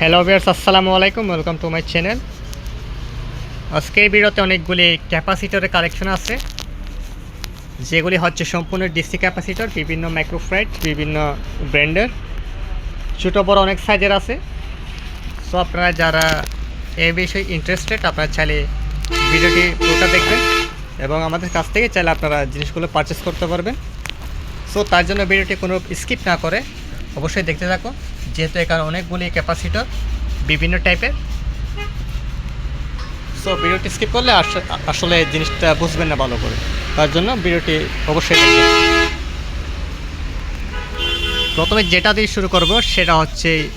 Hello viewers আসসালামু আলাইকুম welcome to my channel আজকের ভিডিওতে অনেকগুলি ক্যাপাসিটরের কালেকশন আছে। যেগুলি হচ্ছে সম্পূর্ণ ডিসি ক্যাপাসিটর বিভিন্ন মাইক্রোফ্রাইট বিভিন্ন ব্র্যান্ডের ছোটো বড় অনেক সাইজের আছে। সো আপনারা যারা এই বিষয়ে ইন্টারেস্টেড আপনারা চাইলে ভিডিওটি পুরোটা দেখবেন এবং আমাদের কাছ থেকে চাইলে আপনারা জিনিসগুলো পারচেস করতে পারবেন। সো তার জন্য ভিডিওটি কোনো স্কিপ না করে অবশ্যই দেখতে থাকো যেহেতু এখানে অনেকগুলি ক্যাপাসিটর বিভিন্ন টাইপের সো ভিডিওটি স্কিপ করলে আস- আসলে জিনিসটা বুঝবেন না ভালো করে। তার জন্য ভিডিওটি অবশ্যই প্রথমে যেটা দিয়ে শুরু করব সেটা হচ্ছে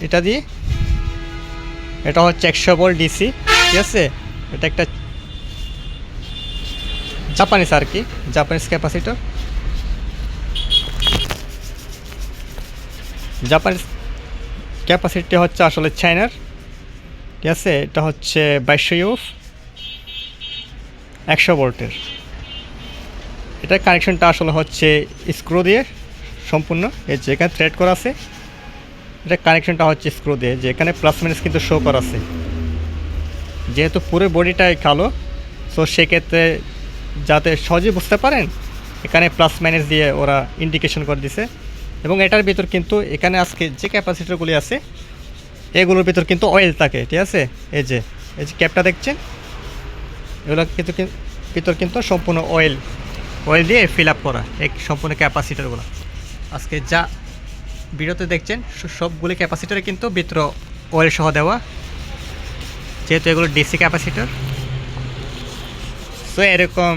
এটা দিয়ে? এটা হচ্ছে একশো বল ডিসি ঠিক আছে? এটা একটা জাপানিস আর কি জাপানিস ক্যাপাসিটর। জাপানিস ক্যাপাসিটি হচ্ছে আসলে চায়নার ঠিক আছে? এটা হচ্ছে বাইশশো ইউফ একশো ভোল্টের। এটার কানেকশনটা আসলে হচ্ছে স্ক্রু দিয়ে সম্পূর্ণ। এই যেখানে থ্রেড করা আছে, এটা কানেকশনটা হচ্ছে স্ক্রু দিয়ে। যেখানে প্লাস মাইনাস কিন্তু শো করা আছে। যেহেতু পুরো বডিটাই কালো সো সেক্ষেত্রে যাতে সহজে বুঝতে পারেন, এখানে প্লাস মাইনাস দিয়ে ওরা ইন্ডিকেশন করে দিছে। এবং এটার ভিতর কিন্তু এখানে আজকে যে ক্যাপাসিটারগুলি আছে, এগুলোর ভিতর কিন্তু অয়েল থাকে, ঠিক আছে? এই যে এই যে ক্যাপটা দেখছেন? এগুলো কিন্তু ভিতর কিন্তু সম্পূর্ণ অয়েল অয়েল দিয়ে ফিল আপ করা এই সম্পূর্ণ ক্যাপাসিটারগুলো। আজকে যা ভিডিওতে দেখছেন সবগুলি ক্যাপাসিটারে কিন্তু ভিতর অয়েল সহ দেওয়া। যেহেতু এগুলো ডিসি ক্যাপাসিটার। সো এরকম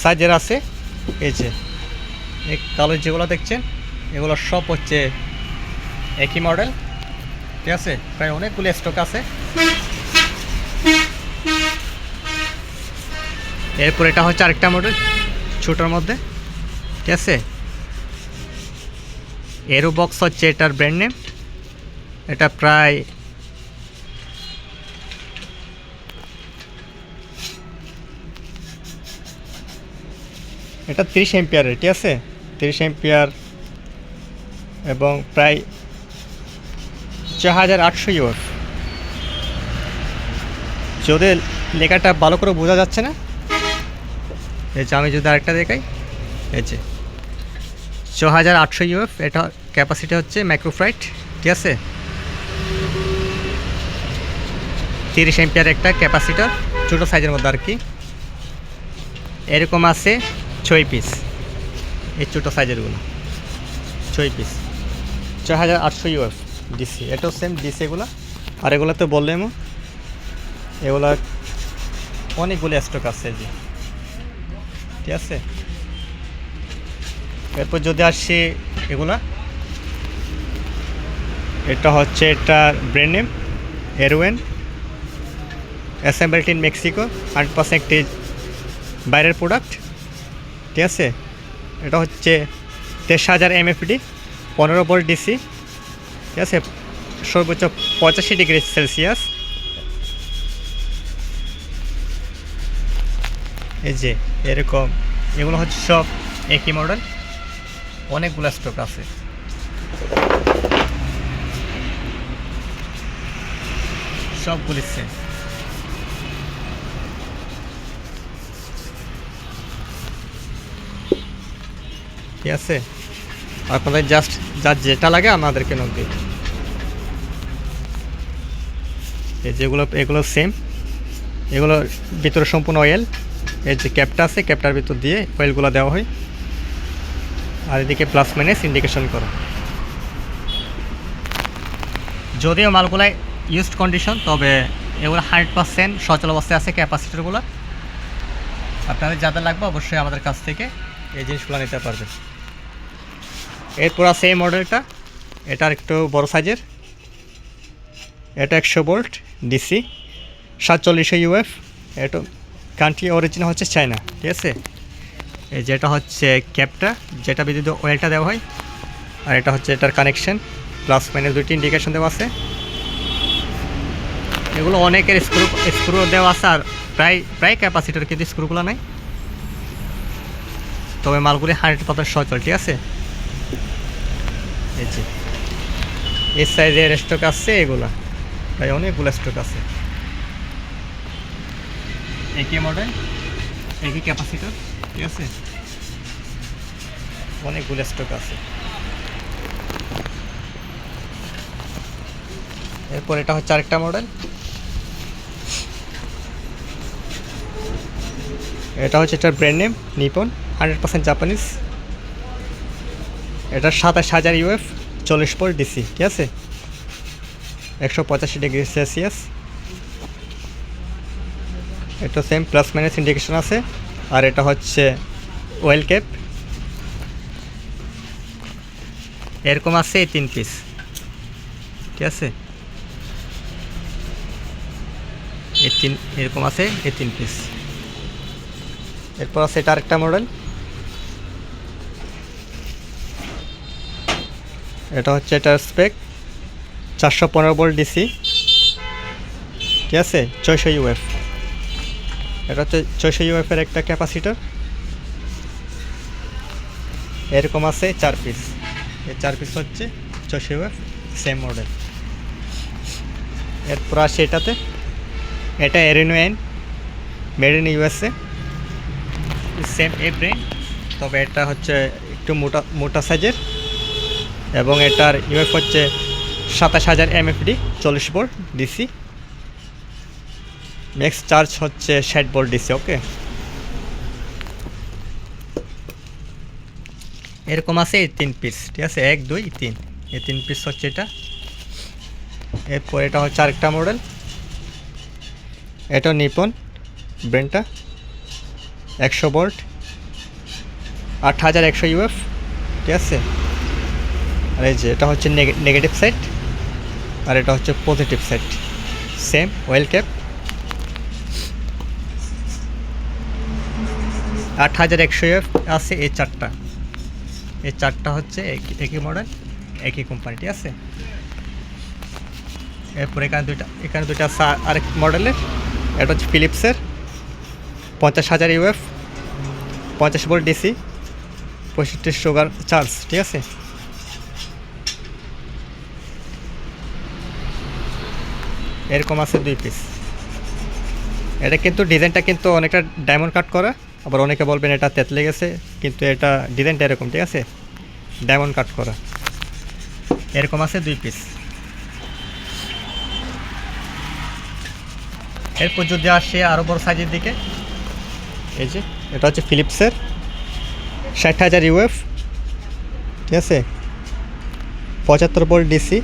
সাইজের আছে, এই যে এই কালো যেগুলো দেখছেন, এগুলো সব হচ্ছে একই মডেল। ঠিক আছে? প্রায় অনেকগুলো স্টক আছে। এরপর এটা হচ্ছে আরেকটা মডেল, ছোটোর মধ্যে। ঠিক আছে? এরো বক্স হচ্ছে এটার ব্র্যান্ড নেম এটা প্রায় এটা তিরিশ এম্পিয়ারের ঠিক আছে? তিরিশ এম্পিয়ার এবং প্রায় ছ হাজার আটশো ইউর যদি লেখাটা ভালো করে বোঝা যাচ্ছে না, এই যে আমি যদি আরেকটা দেখাই, এই যে ছ হাজার আটশো ইউএফ এটা ক্যাপাসিটি হচ্ছে মাইক্রোফ্রাইট ঠিক আছে? তিরিশ এম্পিয়ার একটা ক্যাপাসিটার ছোটো সাইজের মধ্যে আর কি। এরকম আছে ছয় পিস এই ছোটো সাইজেরগুলো ছয় পিস ছ হাজার আটশো ইউএফ ডিসি এটাও সেম ডিসি এগুলো। আর এগুলো তো বললাম এগুলো অনেকগুলো স্টক আছে যে। ঠিক আছে? এরপর যদি আসি এগুলা, এটা হচ্ছে এটা brand name এরোয়েন assembled in Mexico hundred percent বাইরের প্রোডাক্ট ঠিক আছে? এটা হচ্ছে তেইশ হাজার এম এমএফডি পনেরো ভোল্ট ডিসি ঠিক আছে? সর্বোচ্চ পঁচাশি ডিগ্রি সেলসিয়াস। এই যে, এরকম। এগুলো হচ্ছে সব একই মডেল। অনেকগুলো স্টক আছে। সবগুলি সেম ঠিক আছে? আপনাদের জাস্ট যার যেটা লাগে আমাদেরকে দিন। এই যেগুলো এগুলো সেম এগুলো ভিতরে সম্পূর্ণ অয়েল এর যে ক্যাপটা আছে ক্যাপটার ভিতর দিয়ে অয়েলগুলো দেওয়া হয়। আর এদিকে প্লাস মাইনাস ইন্ডিকেশন করো। যদিও মালগুলো ইউজড কন্ডিশন তবে এগুলো হান্ড্রেড পার্সেন্ট সচল অবস্থায় আছে ক্যাপাসিটারগুলো আপনাদের যাদের লাগবে অবশ্যই আমাদের কাছ থেকে এই জিনিসগুলো নিতে পারবেন। এরপর আছে এই মডেলটা। এটা একটু বড় সাইজের এটা একশো বোল্ট ডিসি সাতচল্লিশশো ইউএফ এটা কান্ট্রি অরিজিন হচ্ছে চায়না ঠিক আছে? যেটা হচ্ছে ক্যাপটা যেটা বিদ্যুৎ অয়েলটা দেওয়া হয়। আর এটা হচ্ছে এটার কানেকশন প্লাস মাইনাস দুইটি ইন্ডিকেশন দেওয়া আছে। এগুলো অনেকের স্ক্রু স্ক্রু দেওয়া আছে আর প্রায় প্রায় ক্যাপাসিটার কিন্তু স্ক্রুগুলো নাই। তবে মালগুলি হান্ড্রেড পার্সেন্ট সচল, ঠিক আছে? এই যে এই সাইজের স্টক আছে এগুলা। তাই অনেকগুলো স্টক আছে। একই মডেল একই ক্যাপাসিটার ঠিক আছে? অনেকগুলো স্টক আছে। এরপর এটা হচ্ছে আরেকটা মডেল এটা হচ্ছে এটার brand name Nippon hundred percent Japanese এটা সাতাশ হাজার ইউএফ চল্লিশ পর ডিসি ঠিক আছে? একশো পঁচাশি ডিগ্রি সেলসিয়াস। এটা সেম প্লাস মাইনাস ইন্ডিকেশন আছে, আর এটা হচ্ছে ওয়েল ক্যাপ এরকম আছে এই তিন পিস ঠিক আছে? এই তিন, এরকম আছে এই তিন পিস এরপর আছে এটা আরেকটা মডেল এটা হচ্ছে এটার স্পেক চারশো পনেরো বোল্ট ডিসি ঠিক আছে? ছয়শো ইউএফ এটা হচ্ছে ছয়শো ইউএফের একটা ক্যাপাসিটার এরকম আছে চার পিস এই চার পিস হচ্ছে ছয়শো ইউএফ সেম মডেল এরপর আসে এটাতে। এটা এরিনো N made in USA same a brain তবে এটা হচ্ছে একটু মোটা মোটা সাইজের এবং এটার ইউএফ হচ্ছে সাতাশ হাজার এমএফডি, চল্লিশ বোল্ট ডিসি। ম্যাক্স চার্জ হচ্ছে ষাট বোল্ট ডিসি ওকে এরকম আছে এই তিন পিস ঠিক আছে? এক, দুই, তিন। এই তিন পিস হচ্ছে এটা। এরপর এটা হচ্ছে আরেকটা মডেল এটা নিপন ব্রেনটা একশো বোল্ট। আট হাজার একশো ইউএফ, ঠিক আছে? আর এই যে, এটা হচ্ছে নেগেটিভ সাইড আর এটা হচ্ছে positive side same oil cap আট হাজার একশো এফ আছে এই চারটা। এই চারটা হচ্ছে একই মডেল একই কোম্পানি ঠিক আছে। এরপর এখানে দুইটা এখানে দুইটা আরেক মডেলের এটা হচ্ছে ফিলিপসের পঞ্চাশ হাজার ইউএফ পঞ্চাশ ভোল্ট ডিসি পঁয়ষট্টি সুগার চার্জ ঠিক আছে? এরকম আছে দুই পিস এটা কিন্তু ডিজাইনটা কিন্তু অনেকটা ডায়মন্ড কাট করা, আবার অনেকে বলবেন এটা তেতলে গেছে কিন্তু এটা ডিজাইনটা এরকম, ঠিক আছে? ডায়মন্ড কাট করা। এরকম আছে দুই পিস এরপর যদি আসে আরও বড় সাইজের দিকে, এই যে, এটা হচ্ছে ফিলিপসের ষাট হাজার ইউএফ ঠিক আছে? পঁচাত্তর বোল্ট ডিসি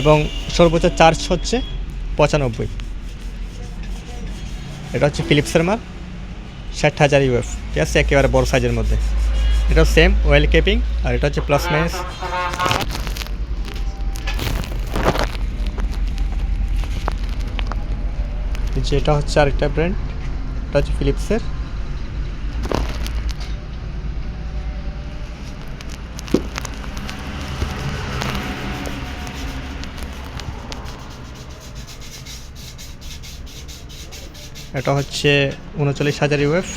এবং সর্বোচ্চ চার্জ হচ্ছে পঁচানব্বই। এটা হচ্ছে ফিলিপসের মাল ষাট হাজার ইউএফ ঠিক আছে? একেবারে বড় সাইজের মধ্যে। এটা সেম ওয়েল কেপিং আর এটা হচ্ছে প্লাস মাইনাস যেটা হচ্ছে আরেকটা ব্র্যান্ড এটা হচ্ছে ফিলিপসের এটা হচ্ছে উনচল্লিশ হাজার ইউএফ,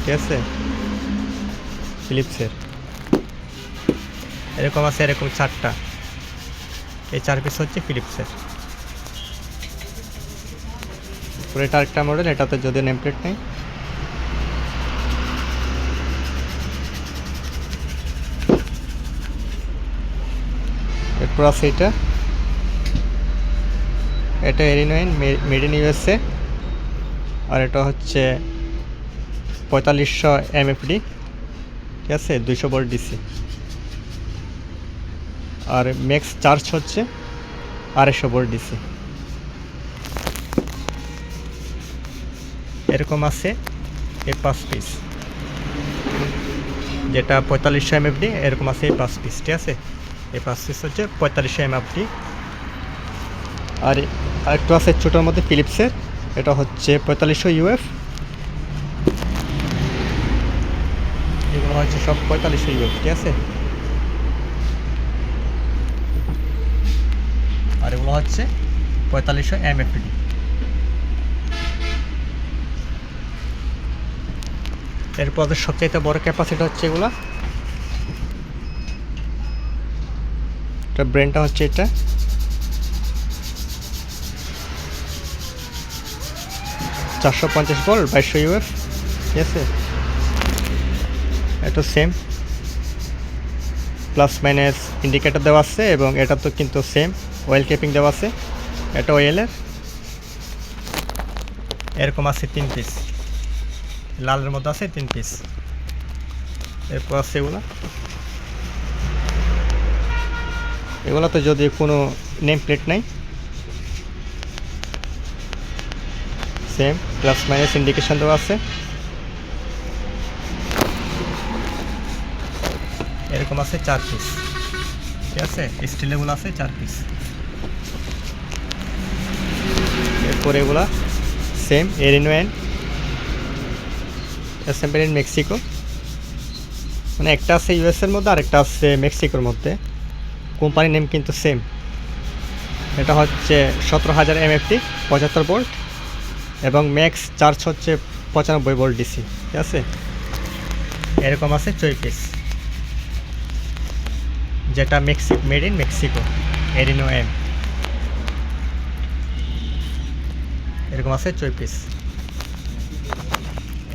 ঠিক আছে? ফিলিপসের এরকম আছে, এরকম চারটা। এই চার পিস হচ্ছে ফিলিপসের তারপরে এটা আরেকটা মডেল এটাতে যদিও নেম প্লেট নেই। এরপর আছে এটা। এটা এরিনোইন মেড ইন ইউএসএ আর এটা হচ্ছে পঁয়তাল্লিশশো এমএফডি, ঠিক আছে? দুইশো ভোল্ট ডিসি। আর ম্যাক্স চার্জ হচ্ছে আড়াইশো ভোল্ট ডিসি। এরকম আছে এই পাঁচ পিস। যেটা পঁয়তাল্লিশশো এমএফডি, এরকম আছে এই পাঁচ পিস, ঠিক আছে? এই পাঁচ পিস হচ্ছে পঁয়তাল্লিশশো এমএফডি। আর আরেকটু আছে ছোটোর মধ্যে ফিলিপসের এটা হচ্ছে পঁয়তাল্লিশশো ইউএফ। এগুলো হচ্ছে সব পঁয়তাল্লিশশো ইউএফ, ঠিক আছে? আর এগুলো হচ্ছে পঁয়তাল্লিশশো এম এমএফডি এরপর সবচাইতে বড় ক্যাপাসিটি হচ্ছে এগুলা, এটা ব্র্যান্ডটা হচ্ছে এটা। চারশো পঞ্চাশ বল, বাইশশো ইউএফ ঠিক আছে? এটা সেম প্লাস মাইনাস ইন্ডিকেটর দেওয়া আছে এবং এটা তো কিন্তু সেম অয়েল কেপিং দেওয়া আছে। এটা অয়েলের এরকম আছে তিন পিস লালের মধ্যে আছে তিন পিস এরপর আছে এগুলো। এগুলোতে যদি কোনো নেম প্লেট নাই সেম প্লাস মাইনাস ইন্ডিকেশন দেওয়া আছে। এরকম আছে চার পিস ঠিক আছে? স্টিলেগুলো আছে চার পিস এরপর এগুলা সেম এরিনোয়েন অ্যাসেম্বল ইন মেক্সিকো মানে একটা আছে ইউএসের মধ্যে আর একটা আছে মেক্সিকোর মধ্যে। কোম্পানির নেম কিন্তু সেম এটা হচ্ছে সতেরো হাজার এমএফটি পঁচাত্তর ভোল্ট এবং ম্যাক্স চার্জ হচ্ছে পঁচানব্বই ভোল্ট ডিসি ঠিক আছে? এরকম আছে চই পিস যেটা মেক্সি মেড ইন মেক্সিকো এরিনো এম এরকম আছে চই পিস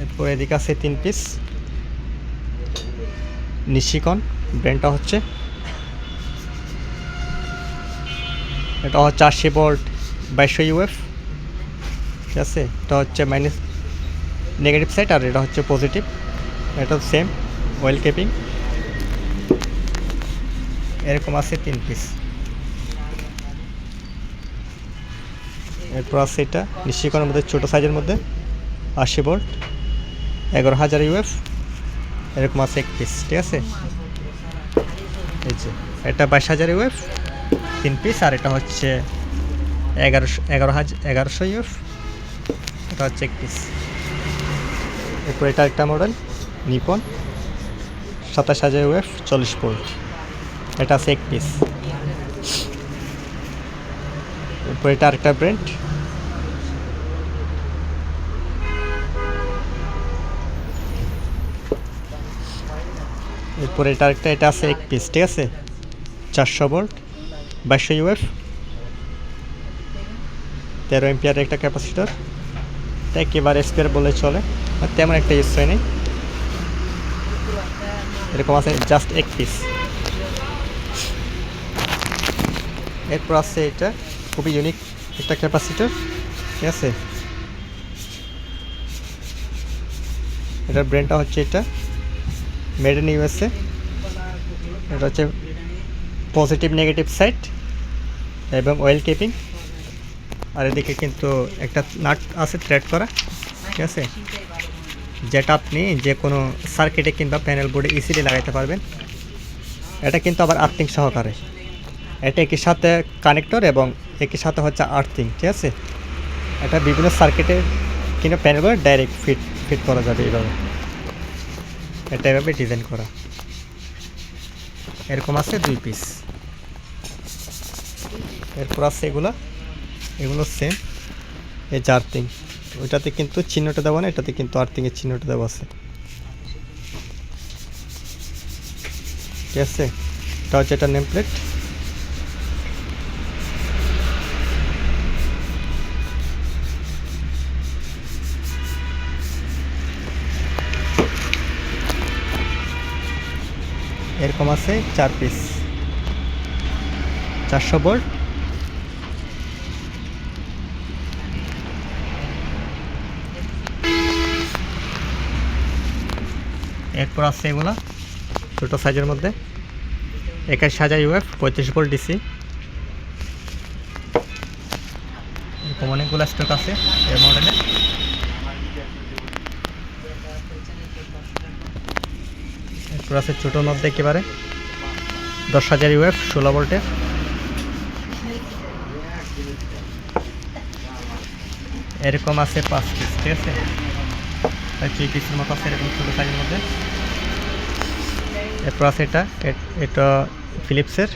এরপর এদিকে আছে তিন পিস নিশিকন ব্র্যান্ডটা হচ্ছে এটা হচ্ছে আশি ভোল্ট বাইশশো ইউএফ ঠিক আছে? এটা হচ্ছে মাইনাস নেগেটিভ সাইড আর এটা হচ্ছে পজিটিভ এটা সেম অয়েল কেপিং এরকম আছে তিন পিস এরপর আছে এটা নিশ্চিকনের মধ্যে ছোটো সাইজের মধ্যে। আশি ভোল্ট এগারো হাজার ইউএফ এরকম আছে এক পিস ঠিক আছে? এটা বাইশ হাজার ইউএফ তিন পিস আর এটা হচ্ছে এগারোশো, এগারো হাজার এগারোশো ইউএফ এটা হচ্ছে এক পিস এরপর এটা একটা মডেল নিপন সাতাশ হাজার ওয়েফ চল্লিশ ভোল্ট এটা আছে এক পিস এরপর এটা আরেকটা ব্র্যান্ড এরপর এটা আরেকটা, এটা আছে এক পিস ঠিক আছে? চারশো ভোল্ট বাইশশো ইউএফ তেরো এমপিয়ার একটা ক্যাপাসিটার একেবারে স্কোয়ার বলে চলে, আর তেমন একটা ইউজ হয় নেই এরকম আছে জাস্ট এক পিস এরপর আছে এটা, খুবই ইউনিক একটা ক্যাপাসিটার ঠিক আছে? এটার ব্র্যান্ডটা হচ্ছে এটা মেড ইন ইউএসএ এটা হচ্ছে পজিটিভ নেগেটিভ সাইড এবং অয়েল কেপিং আর এদিকে কিন্তু একটা নাট আছে থ্রেড করা, ঠিক আছে? যেটা আপনি যে কোনো সার্কিটে কিংবা প্যানেল বোর্ডে ইজিলি লাগাইতে পারবেন। এটা কিন্তু আবার আর্থিং সহকারে। এটা একই সাথে কানেক্টর এবং একই সাথে হচ্ছে আর্থিং ঠিক আছে? এটা বিভিন্ন সার্কিটে কিংবা প্যানেল বোর্ডে ডাইরেক্ট ফিট ফিট করা যাবে এইভাবে। এটা এভাবে ডিজাইন করা। এরকম আছে দুই পিস এরপর আছে এগুলো। এগুলো সেম এই যে আর্থিং ওইটাতে কিন্তু চিহ্নটা দেওয়া না এটাতে কিন্তু আর্থিংয়ের চিহ্নটা দেওয়া আছে। ঠিক আছে? এটা হচ্ছে এটা নেম প্লেট এরকম আছে চার পিস চারশো বোল্ট এরপর আছে এগুলো ছোটো সাইজের মধ্যে। একাশ হাজার ইউএফ পঁয়ত্রিশ ভোল্ট ডিসি এরকম অনেকগুলো স্টক আছে এর মডেলে এরপর আছে ছোটোর মধ্যে একেবারে। দশ হাজার ইউএফ ষোলো ভোল্টের এরকম আছে পাঁচ পিস ঠিক আছে? থ্রি পিসের মতো আছে এরকম ছোটো সাইজের মধ্যে। এরপর আছে এটা এটা ফিলিপসের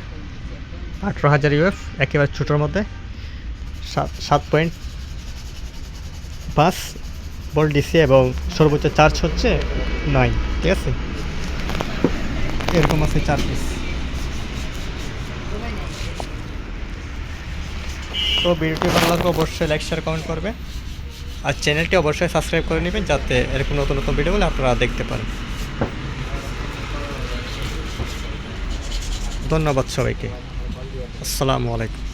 আঠেরো হাজার ইউএফ একেবারে ছোটোর মধ্যে। সাত সাত পয়েন্ট পাঁচ ভোল্ট ডিসি এবং সর্বোচ্চ চার্জ হচ্ছে নয়, ঠিক আছে? এরকম আছে চার পিস তো ভিডিওটি ভালো লাগলে অবশ্যই লাইক শেয়ার কমেন্ট করবে। আর চ্যানেলটি অবশ্যই সাবস্ক্রাইব করে নেবেন যাতে এরকম নতুন নতুন ভিডিওগুলো আপনারা দেখতে পারেন। ধন্যবাদ সবাইকে। আসসালামু আলাইকুম।